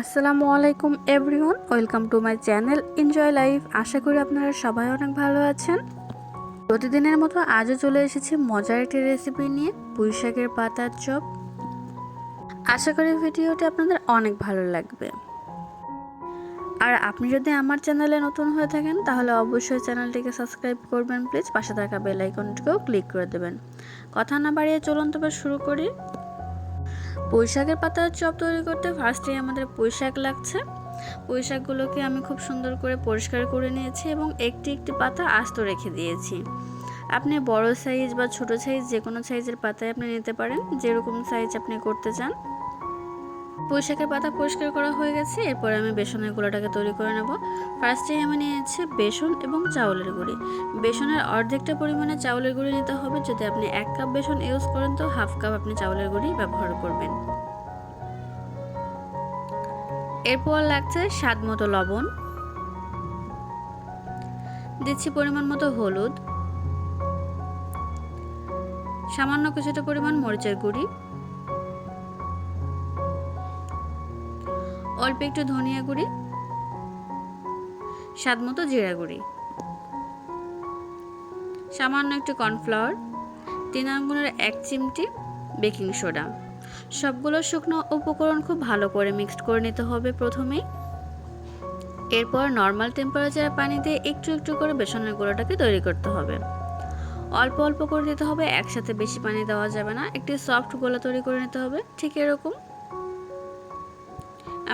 আসসালামু আলাইকুম everyone, welcome to my channel enjoy life. আশা করি আপনারা সবাই অনেক ভালো আছেন। প্রতিদিনের মতো আজও চলে এসেছি মজার একটি রেসিপি নিয়ে পুঁই শাকের পাতার চপ। আশা করি ভিডিওটি আপনাদের অনেক ভালো লাগবে। আর আপনি যদি আমার চ্যানেলে নতুন হয়ে থাকেন, তাহলে অবশ্যই চ্যানেলটিকে সাবস্ক্রাইব করবেন, প্লিজ। পাশে থাকা বেল আইকনটিকেও ক্লিক করে দেবেন। কথা না বাড়িয়ে চলুন তবে শুরু করি। পুঁই পাতার চপ তৈরি করতে ফার্স্টেই আমাদের পুঁইশাক লাগছে। পুঁইশাকগুলোকে আমি খুব সুন্দর করে পরিষ্কার করে নিয়েছি এবং একটি একটি পাতা আস্ত রেখে দিয়েছি। আপনি বড় সাইজ বা ছোট সাইজ যে কোনো সাইজের পাতায় আপনি নিতে পারেন, যেরকম সাইজ আপনি করতে চান। পুঁই শাকের পাতা পরিষ্কার করা হয়ে গেছে, এরপর আমি বেসনের গুঁড়োটাকে তৈরি করে নেব। ফার্স্টে আমি নিয়েছি বেসন এবং চাউলের গুঁড়ি। বেসনের অর্ধেকটা পরিমাণে চাউলের গুঁড়ি নিতে হবে, যদি আপনি এক কাপ বেসন ইউজ করেন তো হাফ কাপ আপনি চাউলের গুঁড়ি ব্যবহার করবেন। এরপর লাগছে স্বাদ মতো লবণ। দিচ্ছি পরিমাণ মতো হলুদ। সামান্য কিছুটা পরিমাণ মরিচের গুঁড়ি। অল্প একটু ধনিয়া গুঁড়ি, স্বাদ মতো জিরা গুঁড়ি, সামান্য একটু কর্নফ্লাওয়ার, তিন আঙ্গুলের এক চিমটি বেকিং সোডা। সবগুলো শুকনো উপকরণ খুব ভালো করে মিক্সড করে নিতে হবে প্রথমেই। এরপর নর্মাল টেম্পারেচারে পানি দিয়ে একটু একটু করে বেসনের গুঁড়োটাকে তৈরি করতে হবে। অল্প অল্প করে দিতে হবে, একসাথে বেশি পানি দেওয়া যাবে না, একটি সফট গোলা তৈরি করে নিতে হবে, ঠিক এরকম।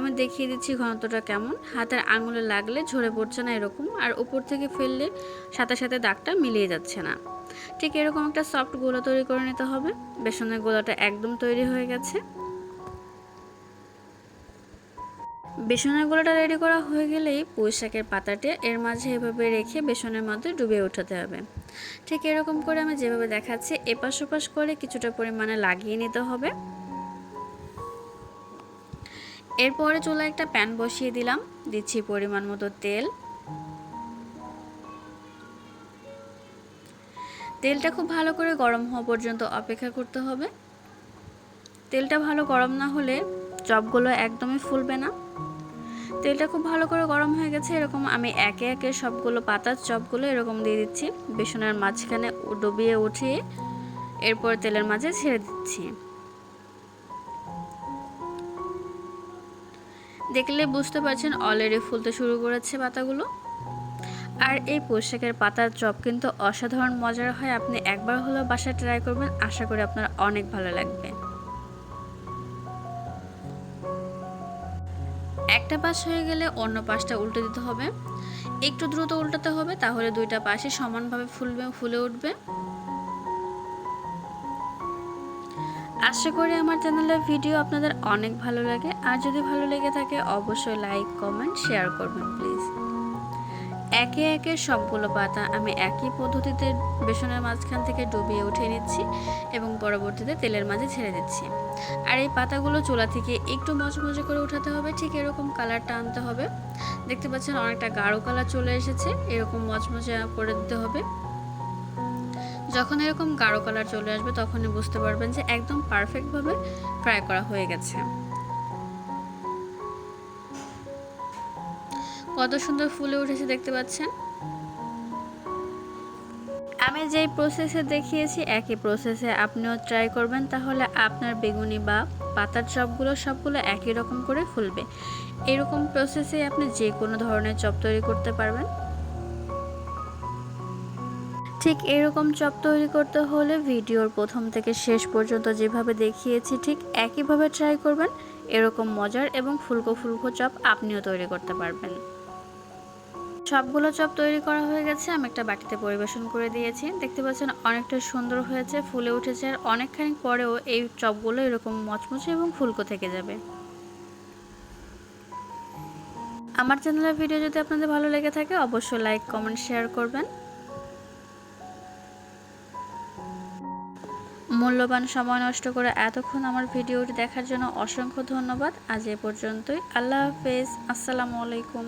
আমি দেখিয়ে দিচ্ছি ঘনত্বটা কেমন। হাতের আঙুলে লাগলে ঝরে পড়ছে না এরকম, আর উপর থেকে ফেললে সাথে সাথে দাগটা মিলিয়ে যাচ্ছে না। ঠিক এরকম একটা সফট গোলা তৈরি করে নিতে হবে। বেসনের গোলাটা একদম তৈরি হয়ে গেছে। বেসনের গোলাটা রেডি করা হয়ে গেলেই পুঁই শাকের পাতাটা এর মাঝে এভাবে রেখে বেসনের মধ্যে ডুবিয়ে উঠাতে হবে। ঠিক এরকম করে আমি যেভাবে দেখাচ্ছি, এপাশ ওপাশ করে কিছুটা পরিমাণে লাগিয়ে নিতে হবে। এরপরে চুলা একটা প্যান বসিয়ে দিলাম। দিচ্ছি পরিমাণ মতো তেল। তেলটা খুব ভালো করে গরম হওয়া পর্যন্ত অপেক্ষা করতে হবে। তেলটা ভালো গরম না হলে চপগুলো একদমই ফুলবে না। তেলটা খুব ভালো করে গরম হয়ে গেছে, এরকম আমি একে একে সবগুলো পাতার চপগুলো এরকম দিয়ে দিচ্ছি। বেসনের মাঝখানে ডুবিয়ে উঠিয়ে এরপর তেলের মাঝে ছেড়ে দিচ্ছি। দেখলে বুঝতে পারছেন অলরেডি ফুলতে শুরু করেছে পাতাগুলো। আর এই পোশাকের পাতার চপ কিন্তু অসাধারণ মজার হয়, আপনি একবার হলেও বাসায় ট্রাই করবেন, আশা করি আপনার অনেক ভালো লাগবে। একটা পাশ হয়ে গেলে অন্য পাশটা উল্টে দিতে হবে। একটু দ্রুত উল্টাতে হবে, তাহলে দুইটা পাশে সমানভাবে ফুলবে, ফুলে উঠবে। আশা করি আমার চ্যানেলের ভিডিও আপনাদের অনেক ভালো লাগে। আর যদি ভালো লেগে থাকে, অবশ্যই লাইক, কমেন্ট, শেয়ার করবেন, প্লিজ। একে একে সবগুলো পাতা আমি একই পদ্ধতিতে বেসনের মাঝখান থেকে ডুবিয়ে উঠে নিচ্ছি এবং পরবর্তীতে তেলের মাঝে ছেড়ে দিচ্ছি। আর এই পাতাগুলো চুলা থেকে একটু মচমচে করে উঠাতে হবে, ঠিক এরকম কালারটা আনতে হবে। দেখতে পাচ্ছেন অনেকটা গাঢ় কালার চলে এসেছে, এরকম মচমচে করে দিতে হবে। যখন এরকম গাঢ় কালার চলে আসবে, তখনই বুঝতে পারবেন যে একদম পারফেক্টভাবে ফ্রাই করা হয়ে গেছে। কত সুন্দর ফুলে উঠেছে দেখতে পাচ্ছেন? আমি যেই প্রসেসে দেখিয়েছি, একই প্রসেসে আপনিও ট্রাই করবেন, তাহলে আপনার বেগুনি বা পাতার চপগুলো সবগুলো একই রকম করে ফুলবে। এরকম প্রসেসে আপনি যে কোনো ধরনের চপ তৈরি করতে পারবেন। ঠিক এরকম চপ তৈরি করতে হলে ভিডিওর প্রথম থেকে শেষ পর্যন্ত যেভাবে দেখিয়েছি, ঠিক একইভাবে ট্রাই করবেন। এরকম মজার এবং ফুলকো ফুলকো চপ আপনিও তৈরি করতে পারবেন। সবগুলো চপ তৈরি করা হয়ে গেছে, আমি একটা বাটিতে পরিবেশন করে দিয়েছি। দেখতে পাচ্ছেন অনেকটা সুন্দর হয়েছে, ফুলে উঠেছে আর অনেকখানি পরেও এই চপগুলো এরকম মচমচে এবং ফুলকো থেকে যাবে। আমার চ্যানেলের ভিডিও যদি আপনাদের ভালো লেগে থাকে, অবশ্যই লাইক কমেন্ট শেয়ার করবেন। মূল্যবান সময় নষ্ট করে এতক্ষণ আমার ভিডিওটি দেখার জন্য অসংখ্য ধন্যবাদ। আজ এ পর্যন্তই। আল্লাহ হাফেজ। আসসালামু আলাইকুম।